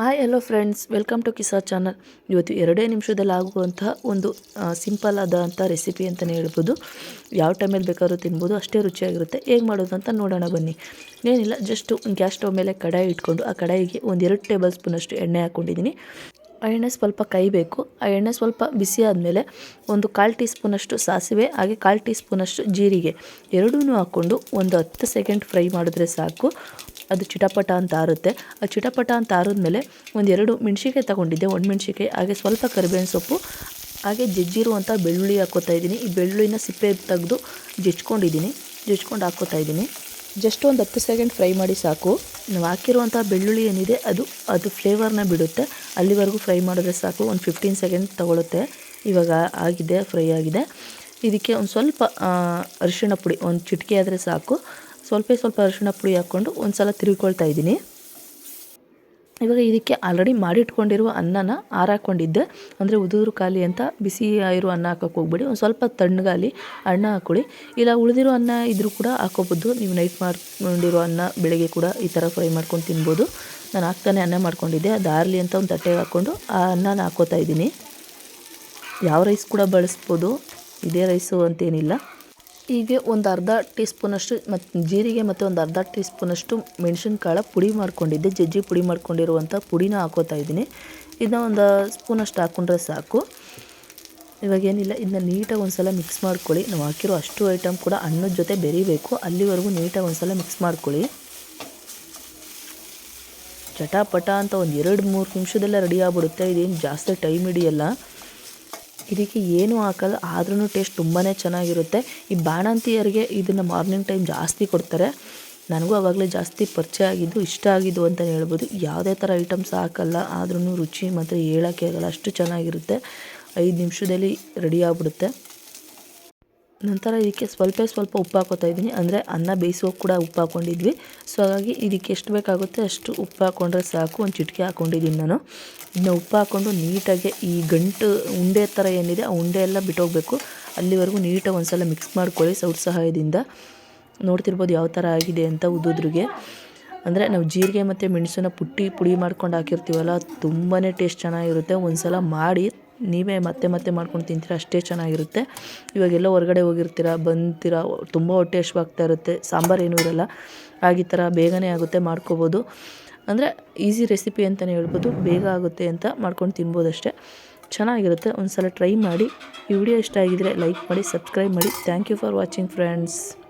Hi hello friends welcome to ಕಿಸಾ channel ಇವತ್ತು ಎರಡೇ ನಿಮಿಷದಲ್ಲಿ ಆಗುವಂತಹ ಒಂದು ಸಿಂಪಲ್ ಆದಂಥ ರೆಸಿಪಿ ಅಂತಲೇ ಹೇಳ್ಬೋದು. ಯಾವ ಟೈಮಲ್ಲಿ ಬೇಕಾದ್ರೂ ತಿನ್ಬೋದು. ಅಷ್ಟೇ ರುಚಿಯಾಗಿರುತ್ತೆ. ಹೇಗೆ ಮಾಡೋದು ಅಂತ ನೋಡೋಣ ಬನ್ನಿ. ಏನಿಲ್ಲ ಜಸ್ಟು ಗ್ಯಾಸ್ ಸ್ಟವ್ ಮೇಲೆ ಕಡಾಯಿ ಇಟ್ಕೊಂಡು ಆ ಕಡಾಯಿಗೆ ಒಂದು ಎರಡು ಟೇಬಲ್ ಸ್ಪೂನಷ್ಟು ಎಣ್ಣೆ ಹಾಕ್ಕೊಂಡಿದ್ದೀನಿ ಆ ಎಣ್ಣೆ ಸ್ವಲ್ಪ ಕೈಬೇಕು ಆ ಎಣ್ಣೆ ಸ್ವಲ್ಪ ಬಿಸಿ ಆದಮೇಲೆ ಒಂದು ಕಾಲು ಟೀ ಸ್ಪೂನಷ್ಟು ಸಾಸಿವೆ, ಹಾಗೆ ಕಾಲು ಟೀ ಸ್ಪೂನಷ್ಟು ಜೀರಿಗೆ. ಎರಡೂ ಹಾಕ್ಕೊಂಡು ಒಂದು ಹತ್ತು ಸೆಕೆಂಡ್ ಫ್ರೈ ಮಾಡಿದ್ರೆ ಸಾಕು. ಅದು ಚಿಟಪಟ ಅಂತ ಆರುತ್ತೆ. ಆ ಚಿಟಪಟ ಅಂತ ಆರಿದ್ಮೇಲೆ ಒಂದೆರಡು ಎರಡು ತಗೊಂಡಿದ್ದೆ. ಒಂದು ಮೆಣ್ಸಿಕಾಯಿ ಹಾಗೆ ಸ್ವಲ್ಪ ಕರಿಬೇವಿನ ಸೊಪ್ಪು, ಹಾಗೆ ಜಜ್ಜಿರುವಂಥ ಬೆಳ್ಳುಳ್ಳಿ ಹಾಕ್ಕೋತಾ ಇದ್ದೀನಿ. ಈ ಬೆಳ್ಳುಳ್ಳಿನ ಸಿಪ್ಪೆ ತೆಗೆದು ಜಜ್ಕೊಂಡಿದ್ದೀನಿ ಜಜ್ಕೊಂಡು ಹಾಕ್ಕೋತಾ ಇದ್ದೀನಿ. ಜಸ್ಟ್ ಒಂದು ಹತ್ತು ಸೆಕೆಂಡ್ ಫ್ರೈ ಮಾಡಿ ಸಾಕು. ನಾವು ಹಾಕಿರುವಂಥ ಬೆಳ್ಳುಳ್ಳಿ ಏನಿದೆ, ಅದು ಅದು ಫ್ಲೇವರ್ನ ಬಿಡುತ್ತೆ. ಅಲ್ಲಿವರೆಗೂ ಫ್ರೈ ಮಾಡಿದ್ರೆ ಸಾಕು. ಒಂದು ಫಿಫ್ಟೀನ್ ಸೆಕೆಂಡ್ ತೊಗೊಳುತ್ತೆ. ಇವಾಗ ಆಗಿದೆ, ಫ್ರೈ ಆಗಿದೆ. ಇದಕ್ಕೆ ಒಂದು ಸ್ವಲ್ಪ ಅರಿಶಿಣ ಪುಡಿ, ಒಂದು ಚಿಟಿಕೆ ಆದರೆ ಸಾಕು. ಸ್ವಲ್ಪ ಸ್ವಲ್ಪ ಅರಿಶಿಣ ಪುಡಿ ಹಾಕ್ಕೊಂಡು ಒಂದು ಸಲ ತಿರುಗಿಕೊಳ್ತಾ ಇದ್ದೀನಿ. ಇವಾಗ ಇದಕ್ಕೆ ಆಲ್ರೆಡಿ ಮಾಡಿಟ್ಕೊಂಡಿರುವ ಅನ್ನನ ಹಾರಾಕೊಂಡಿದ್ದೆ ಅಂದರೆ ಉದುರು ಖಾಲಿ ಅಂತ ಬಿಸಿ ಇರೋ ಅನ್ನ ಹಾಕೋಕೆ ಹೋಗ್ಬೇಡಿ. ಒಂದು ಸ್ವಲ್ಪ ತಣ್ಣಗಾಲಿ ಅನ್ನ ಹಾಕ್ಕೊಳ್ಳಿ ಇಲ್ಲ ಉಳಿದಿರೋ ಅನ್ನ ಇದ್ರೂ ಕೂಡ ಹಾಕೋಬೋದು ನೀವು ನೈಟ್ ಮಾಡ್ಕೊಂಡಿರೋ ಅನ್ನ ಬೆಳಗ್ಗೆ ಕೂಡ ಈ ಥರ ಫ್ರೈ ಮಾಡ್ಕೊಂಡು ತಿನ್ಬೋದು. ನಾನು ಹಾಕ್ತಾನೆ ಅನ್ನ ಮಾಡ್ಕೊಂಡಿದ್ದೆ. ಅದು ಆರಲಿ ಅಂತ ಒಂದು ತಟ್ಟೆಗೆ ಹಾಕ್ಕೊಂಡು ಆ ಅನ್ನನ ಹಾಕೋತಾ ಇದ್ದೀನಿ. ಯಾವ ರೈಸ್ ಕೂಡ ಬಳಸ್ಬೋದು. ಇದೇ ರೈಸು ಅಂತೇನಿಲ್ಲ. ಹೀಗೆ ಒಂದು ಅರ್ಧ ಟೀ ಸ್ಪೂನಷ್ಟು ಮತ್ತು ಜೀರಿಗೆ ಮತ್ತು ಒಂದು ಅರ್ಧ ಟೀ ಸ್ಪೂನಷ್ಟು ಮೆಣಸಿನ್ಕಾಳು ಪುಡಿ ಮಾಡ್ಕೊಂಡಿದ್ದೆ. ಜಜ್ಜಿ ಪುಡಿ ಮಾಡ್ಕೊಂಡಿರುವಂಥ ಪುಡಿನ ಹಾಕೋತಾ ಇದ್ದೀನಿ. ಇದನ್ನ ಒಂದು ಸ್ಪೂನಷ್ಟು ಹಾಕ್ಕೊಂಡ್ರೆ ಸಾಕು. ಇವಾಗ ಏನಿಲ್ಲ ಇದನ್ನ ನೀಟಾಗಿ ಒಂದು ಸಲ ಮಿಕ್ಸ್ ಮಾಡ್ಕೊಳ್ಳಿ. ನಾವು ಹಾಕಿರೋ ಅಷ್ಟು ಐಟಮ್ ಕೂಡ ಅನ್ನದ ಜೊತೆ ಬೆರಿಬೇಕು. ಅಲ್ಲಿವರೆಗೂ ನೀಟಾಗಿ ಒಂದು ಸಲ ಮಿಕ್ಸ್ ಮಾಡ್ಕೊಳ್ಳಿ. ಚಟಾಪಟ ಅಂತ ಒಂದು ಎರಡು ಮೂರು ನಿಮಿಷದಲ್ಲೇ ರೆಡಿ ಆಗ್ಬಿಡುತ್ತೆ. ಇದೇನು ಜಾಸ್ತಿ ಟೈಮ್ ಹಿಡಿಯಲ್ಲ. ಇದಕ್ಕೆ ಏನೂ ಹಾಕಲ್ಲ ಆದ್ರೂ ಟೇಸ್ಟ್ ತುಂಬಾ ಚೆನ್ನಾಗಿರುತ್ತೆ. ಈ ಬಾಣಂತಿಯರಿಗೆ ಇದನ್ನು ಮಾರ್ನಿಂಗ್ ಟೈಮ್ ಜಾಸ್ತಿ ಕೊಡ್ತಾರೆ. ನನಗೂ ಆವಾಗಲೇ ಜಾಸ್ತಿ ಪರಿಚಯ ಆಗಿದ್ದು, ಇಷ್ಟ ಆಗಿದ್ದು ಅಂತಲೇ ಹೇಳ್ಬೋದು. ಯಾವುದೇ ಥರ ಐಟಮ್ಸ್ ಹಾಕಲ್ಲ ಆದ್ರೂ ರುಚಿ ಮಾತ್ರ ಹೇಳೋಕ್ಕೆ ಆಗಲ್ಲ. ಅಷ್ಟು ಚೆನ್ನಾಗಿರುತ್ತೆ. ಐದು ನಿಮಿಷದಲ್ಲಿ ರೆಡಿ ಆಗಿಬಿಡುತ್ತೆ. ನಂತರ ಇದಕ್ಕೆ ಸ್ವಲ್ಪ ಸ್ವಲ್ಪ ಉಪ್ಪು ಹಾಕೋತಾ ಇದ್ದೀನಿ. ಅಂದರೆ ಅನ್ನ ಬೇಯಿಸೋಕೆ ಕೂಡ ಉಪ್ಪು ಹಾಕ್ಕೊಂಡಿದ್ವಿ ಸೊ ಹಾಗಾಗಿ ಇದಕ್ಕೆ ಎಷ್ಟು ಬೇಕಾಗುತ್ತೆ ಅಷ್ಟು ಉಪ್ಪು ಹಾಕ್ಕೊಂಡ್ರೆ ಸಾಕು. ಒಂದು ಚಿಟಿಕೆ ಹಾಕ್ಕೊಂಡಿದ್ದೀನಿ ನಾನು. ಇನ್ನು ಉಪ್ಪು ಹಾಕ್ಕೊಂಡು ನೀಟಾಗಿ ಈ ಗಂಟು ಉಂಡೆ ಥರ ಏನಿದೆ, ಆ ಉಂಡೆ ಎಲ್ಲ ಬಿಟ್ಟೋಗಬೇಕು. ಅಲ್ಲಿವರೆಗೂ ನೀಟಾಗಿ ಒಂದು ಸಲ ಮಿಕ್ಸ್ ಮಾಡ್ಕೊಳ್ಳಿ ಸೌಟ್ ಸಹಾಯದಿಂದ ನೋಡ್ತಿರ್ಬೋದು ಯಾವ ಥರ ಆಗಿದೆ ಅಂತ ಉದುದ್ರಿಗೆ. ಅಂದರೆ ನಾವು ಜೀರಿಗೆ ಮತ್ತು ಮೆಣಸನ್ನ ಪುಟ್ಟಿ ಪುಡಿ ಮಾಡ್ಕೊಂಡು ಹಾಕಿರ್ತೀವಲ್ಲ ತುಂಬಾ ಟೇಸ್ಟ್ ಚೆನ್ನಾಗಿರುತ್ತೆ. ಒಂದು ಸಲ ಮಾಡಿ ನೀವೇ ಮತ್ತೆ ಮತ್ತೆ ಮಾಡ್ಕೊಂಡು ತಿಂತೀರ, ಅಷ್ಟೇ ಚೆನ್ನಾಗಿರುತ್ತೆ. ಇವಾಗೆಲ್ಲ ಹೊರಗಡೆ ಹೋಗಿರ್ತೀರ, ಬಂತೀರ, ತುಂಬ ಹೊಟ್ಟೆ ಹಶ್ವಾಗ್ತಾ ಇರುತ್ತೆ, ಸಾಂಬಾರು ಏನೂ ಇರಲ್ಲ. ಆಗ ಥರ ಬೇಗನೆ ಆಗುತ್ತೆ, ಮಾಡ್ಕೋಬೋದು. ಅಂದರೆ ಈಸಿ ರೆಸಿಪಿ ಅಂತಲೇ ಹೇಳ್ಬೋದು, ಬೇಗ ಆಗುತ್ತೆ ಅಂತ ಮಾಡ್ಕೊಂಡು ತಿನ್ಬೋದು ಅಷ್ಟೇ. ಚೆನ್ನಾಗಿರುತ್ತೆ ಒಂದು ಸಲ ಟ್ರೈ ಮಾಡಿ. ಈ ವಿಡಿಯೋ ಇಷ್ಟ ಆಗಿದರೆ ಲೈಕ್ ಮಾಡಿ, ಸಬ್ಸ್ಕ್ರೈಬ್ ಮಾಡಿ. Thank you for watching friends.